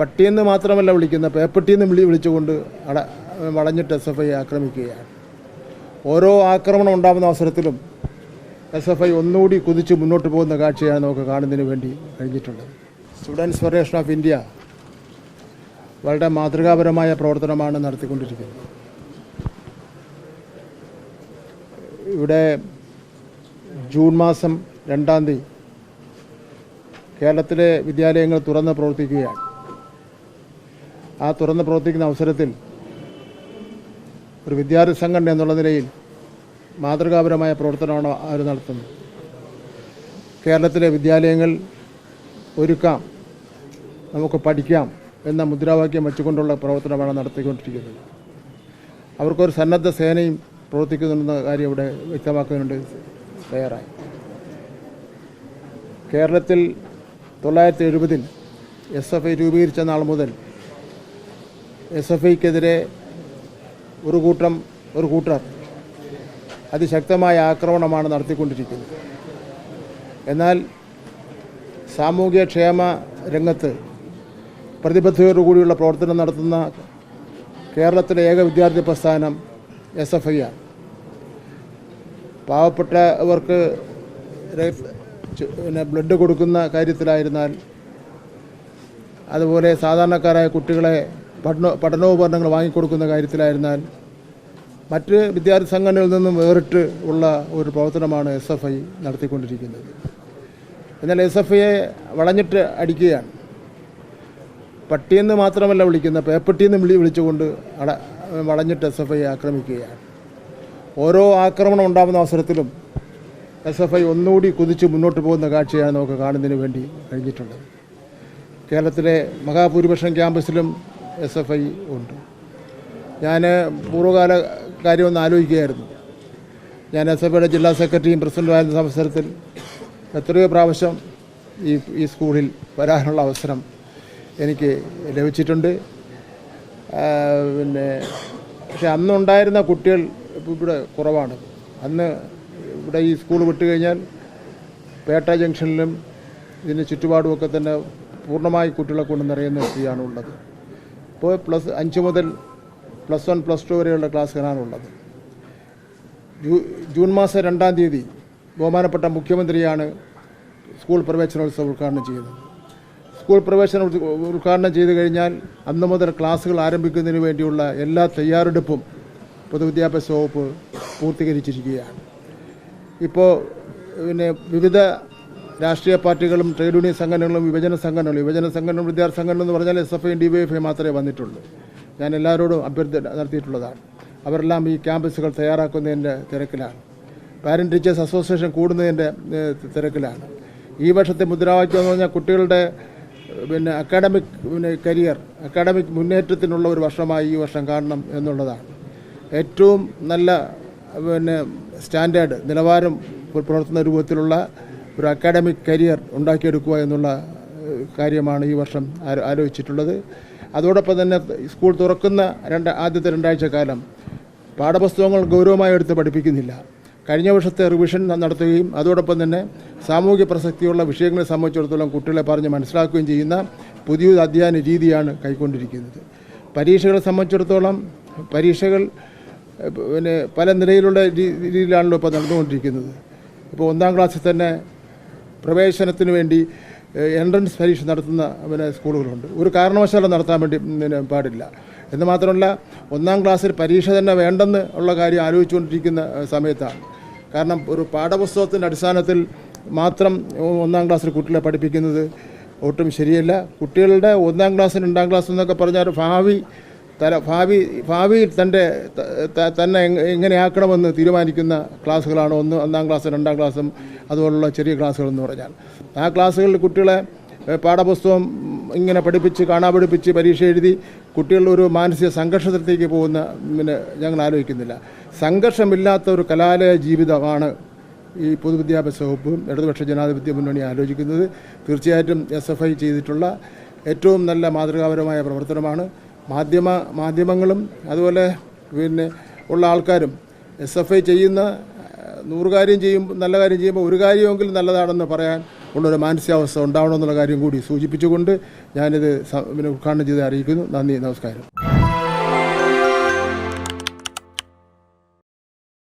പട്ടിയെന്ന് മാത്രമല്ല വിളിക്കുന്ന പേപ്പട്ടിയെന്ന് വിളി വിളിച്ചുകൊണ്ട് അട വളഞ്ഞിട്ട് എസ് എഫ് ഐ ആക്രമിക്കുകയാണ്. ഓരോ ആക്രമണം ഉണ്ടാകുന്ന അവസരത്തിലും എസ് എഫ് ഐ ഒന്നുകൂടി കുതിച്ച് മുന്നോട്ട് പോകുന്ന കാഴ്ചയാണ് നമുക്ക് കാണുന്നതിന് വേണ്ടി കഴിഞ്ഞിട്ടുള്ളത്. സ്റ്റുഡൻസ് ഫെഡറേഷൻ ഓഫ് ഇന്ത്യ വളരെ മാതൃകാപരമായ പ്രവർത്തനമാണ് നടത്തിക്കൊണ്ടിരിക്കുന്നത്. ഇവിടെ ജൂൺ മാസം രണ്ടാം തീയതി കേരളത്തിലെ വിദ്യാലയങ്ങൾ തുറന്ന് പ്രവർത്തിക്കുകയാണ്. ആ തുറന്ന് പ്രവർത്തിക്കുന്ന അവസരത്തിൽ ഒരു വിദ്യാർത്ഥി സംഘടന എന്നുള്ള നിലയിൽ മാതൃകാപരമായ പ്രവർത്തനമാണ് അവർ നടത്തുന്നത്. കേരളത്തിലെ വിദ്യാലയങ്ങൾ ഒരുക്കാം നമുക്ക് പഠിക്കാം എന്ന മുദ്രാവാക്യം വെച്ചുകൊണ്ടുള്ള പ്രവർത്തനമാണ് നടത്തിക്കൊണ്ടിരിക്കുന്നത്. അവർക്കൊരു സന്നദ്ധ സേനയും പ്രവർത്തിക്കുന്നുണ്ടെന്ന കാര്യം ഇവിടെ വ്യക്തമാക്കുന്നുണ്ട് തയ്യാറായി കേരളത്തിൽ തൊള്ളായിരത്തി എഴുപതിൽ എസ് എഫ് ഐ രൂപീകരിച്ച നാൾ മുതൽ എസ് എഫ് ഐക്കെതിരെ ഒരു കൂട്ടം ഒരു കൂട്ടർ അതിശക്തമായ ആക്രമണമാണ് നടത്തിക്കൊണ്ടിരിക്കുന്നത്. എന്നാൽ സാമൂഹ്യക്ഷേമ രംഗത്ത് പ്രതിബദ്ധതയോടുകൂടിയുള്ള പ്രവർത്തനം നടത്തുന്ന കേരളത്തിലെ ഏക വിദ്യാർത്ഥി പ്രസ്ഥാനം എസ് എഫ് ഐ ആണ് പാവപ്പെട്ടവർക്ക് പിന്നെ ബ്ലഡ് കൊടുക്കുന്ന കാര്യത്തിലായിരുന്നാൽ അതുപോലെ സാധാരണക്കാരായ കുട്ടികളെ പഠന പഠനോപകരണങ്ങൾ വാങ്ങിക്കൊടുക്കുന്ന കാര്യത്തിലായിരുന്നാൽ മറ്റ് വിദ്യാർത്ഥി സംഘടനകളിൽ നിന്നും വേറിട്ട് ഉള്ള ഒരു പ്രവർത്തനമാണ് എസ് എഫ് ഐ നടത്തിക്കൊണ്ടിരിക്കുന്നത്. എന്നാൽ എസ് എഫ് ഐയെ വളഞ്ഞിട്ട് അടിക്കുകയാണ്. പട്ടിയെന്ന് മാത്രമല്ല വിളിക്കുന്ന പേപ്പട്ടിയെന്ന് വിളി വിളിച്ചുകൊണ്ട് അട വളഞ്ഞിട്ട് എസ് എഫ് ഐ ആക്രമിക്കുകയാണ്. ഓരോ ആക്രമണം ഉണ്ടാകുന്ന അവസരത്തിലും എസ് എഫ് ഐ ഒന്നുകൂടി കുതിച്ച് മുന്നോട്ട് പോകുന്ന കാഴ്ചയാണ് നമുക്ക് കാണുന്നതിന് വേണ്ടി കഴിഞ്ഞിട്ടുള്ളത്. കേരളത്തിലെ മഹാഭൂരിപക്ഷം ക്യാമ്പസിലും എസ് എഫ് ഐ ഉണ്ട്. ഞാൻ പൂർവകാല കാര്യമൊന്ന് ആലോചിക്കുകയായിരുന്നു. ഞാൻ എസ് എഫ് ഐയുടെ ജില്ലാ സെക്രട്ടറിയും പ്രസിഡന്റുമായിരുന്ന അവസരത്തിൽ എത്രയോ പ്രാവശ്യം ഈ ഈ സ്കൂളിൽ വരാനുള്ള അവസരം എനിക്ക് ലഭിച്ചിട്ടുണ്ട്. പിന്നെ പക്ഷെ അന്നുണ്ടായിരുന്ന കുട്ടികൾ ഇവിടെ കുറവാണ്. അന്ന് ഇവിടെ ഈ സ്കൂൾ വിട്ട് കഴിഞ്ഞാൽ പേട്ട ജംഗ്ഷനിലും ഇതിന് ചുറ്റുപാടുമൊക്കെ തന്നെ പൂർണമായി കുട്ടികളെ കൊണ്ട് നിറയുന്ന സ്ഥിതിയാണ് ഉള്ളത്. ഇപ്പോൾ പ്ലസ് അഞ്ച് മുതൽ പ്ലസ് വൺ പ്ലസ് ടു വരെയുള്ള ക്ലാസ്സുകളാണ് ഉള്ളത് ജൂ- ജൂൺ മാസം രണ്ടാം തീയതി ബഹുമാനപ്പെട്ട മുഖ്യമന്ത്രിയാണ് സ്കൂൾ പ്രവേശനോത്സവം ഉദ്ഘാടനം ചെയ്തത് സ്കൂൾ പ്രവേശനം ഉദ് ഉദ്ഘാടനം ചെയ്തു കഴിഞ്ഞാൽ അന്ന് മുതൽ ക്ലാസ്സുകൾ ആരംഭിക്കുന്നതിന് വേണ്ടിയുള്ള എല്ലാ തയ്യാറെടുപ്പും പൊതുവിദ്യാഭ്യാസ വകുപ്പ് പൂർത്തീകരിച്ചിരിക്കുകയാണ്. ഇപ്പോൾ പിന്നെ വിവിധ രാഷ്ട്രീയ പാർട്ടികളും ട്രേഡ് യൂണിയൻ സംഘടനകളും വിഭജന സംഘടനകളും വിഭജന സംഘടനകളും വിദ്യാർത്ഥി സംഘടന എന്ന് പറഞ്ഞാൽ S F I D Y F I മാത്രമേ വന്നിട്ടുള്ളൂ. ഞാൻ എല്ലാവരോടും അഭ്യർത്ഥി നടത്തിയിട്ടുള്ളതാണ്. അവരെല്ലാം ഈ ക്യാമ്പസുകൾ തയ്യാറാക്കുന്നതിന്റെ തിരക്കിലാണ്. പാരന്റ് ടീച്ചേഴ്സ് അസോസിയേഷൻ കൂടുന്നതിന്റെ തിരക്കിലാണ്. ഈ വർഷത്തെ മുദ്രാവാക്യം എന്ന് പറഞ്ഞാൽ കുട്ടികളുടെ പിന്നെ അക്കാഡമിക് പിന്നെ കരിയർ അക്കാഡമിക് മുന്നേറ്റത്തിനുള്ള ഒരു വർഷമായി ഈ വർഷം കാണണം എന്നുള്ളതാണ്. ഏറ്റവും നല്ല പിന്നെ സ്റ്റാൻഡേർഡ് നിലവാരം പുലർത്തുന്ന രൂപത്തിലുള്ള ഒരു അക്കാഡമിക് കരിയർ ഉണ്ടാക്കിയെടുക്കുക എന്നുള്ള കാര്യമാണ് ഈ വർഷം ആലോചിച്ചിട്ടുള്ളത്. അതോടൊപ്പം തന്നെ സ്കൂൾ തുറക്കുന്ന രണ്ട് ആദ്യത്തെ രണ്ടാഴ്ച കാലം പാഠപുസ്തകങ്ങൾ ഗൗരവമായി എടുത്ത് പഠിപ്പിക്കുന്നില്ല. കഴിഞ്ഞ വർഷത്തെ റിവിഷൻ നടത്തുകയും അതോടൊപ്പം തന്നെ സാമൂഹ്യ പ്രസക്തിയുള്ള വിഷയങ്ങളെ സംബന്ധിച്ചിടത്തോളം കുട്ടികളെ പറഞ്ഞ് മനസ്സിലാക്കുകയും ചെയ്യുന്ന പുതിയ അധ്യയന രീതിയാണ് കൈക്കൊണ്ടിരിക്കുന്നത്. പരീക്ഷകളെ സംബന്ധിച്ചിടത്തോളം പരീക്ഷകൾ പിന്നെ പല നിലയിലുള്ള രീതിയിലാണല്ലോ ഇപ്പോൾ നടന്നുകൊണ്ടിരിക്കുന്നത്. ഇപ്പോൾ ഒന്നാം ക്ലാസ്സിൽ തന്നെ പ്രവേശനത്തിന് വേണ്ടി എൻട്രൻസ് പരീക്ഷ നടത്തുന്ന പിന്നെ സ്കൂളുകളുണ്ട്. ഒരു കാരണവശാലും നടത്താൻ വേണ്ടി പിന്നെ പാടില്ല. എന്ന് മാത്രമല്ല ഒന്നാം ക്ലാസ്സിൽ പരീക്ഷ തന്നെ വേണ്ടെന്ന് ഉള്ള കാര്യം ആലോചിച്ചുകൊണ്ടിരിക്കുന്ന സമയത്താണ്. കാരണം ഒരു പാഠപുസ്തകത്തിന്റെ അടിസ്ഥാനത്തിൽ മാത്രം ഒന്നാം ക്ലാസ്സിൽ കുട്ടികളെ പഠിപ്പിക്കുന്നത് ഒട്ടും ശരിയല്ല. കുട്ടികളുടെ ഒന്നാം ക്ലാസ് രണ്ടാം ക്ലാസ് എന്നൊക്കെ പറഞ്ഞാൽ ഭാവി തല ഭാവി ഭാവിയിൽ തന്റെ തന്നെ എങ് എങ്ങനെയാക്കണമെന്ന് തീരുമാനിക്കുന്ന ക്ലാസ്സുകളാണ് ഒന്ന് ഒന്നാം ക്ലാസ് രണ്ടാം ക്ലാസ്സും അതുപോലുള്ള ചെറിയ ക്ലാസ്സുകൾ എന്ന് പറഞ്ഞാൽ. ആ ക്ലാസ്സുകളിൽ കുട്ടികളെ പാഠപുസ്തകം ഇങ്ങനെ പഠിപ്പിച്ച് കാണാ പഠിപ്പിച്ച് പരീക്ഷ എഴുതി കുട്ടികളുടെ ഒരു മാനസിക സംഘർഷത്തിലേക്ക് പോകുന്ന പിന്നെ ഞങ്ങൾ ആലോചിക്കുന്നില്ല. സംഘർഷമില്ലാത്ത ഒരു കലാലയ ജീവിതമാണ് ഈ പൊതുവിദ്യാഭ്യാസ വകുപ്പും ഇടതുപക്ഷ ജനാധിപത്യ മുന്നണി ആലോചിക്കുന്നത്. തീർച്ചയായിട്ടും എസ് എഫ് ഐ ചെയ്തിട്ടുള്ള ഏറ്റവും നല്ല മാതൃകാപരമായ പ്രവർത്തനമാണ്. മാധ്യമ മാധ്യമങ്ങളും അതുപോലെ പിന്നെ ഉള്ള ആൾക്കാരും എസ് എഫ് ഐ ചെയ്യുന്ന നൂറ് കാര്യം ചെയ്യും നല്ല കാര്യം ചെയ്യുമ്പോൾ ഒരു കാര്യമെങ്കിലും നല്ലതാണെന്ന് പറയാൻ ഉള്ളൊരു മാനസികാവസ്ഥ ഉണ്ടാവണമെന്നുള്ള കാര്യം കൂടി സൂചിപ്പിച്ചുകൊണ്ട് ഞാനിത് പിന്നെ ഉദ്ഘാടനം ചെയ്ത് അറിയിക്കുന്നു. നന്ദി നമസ്കാരം.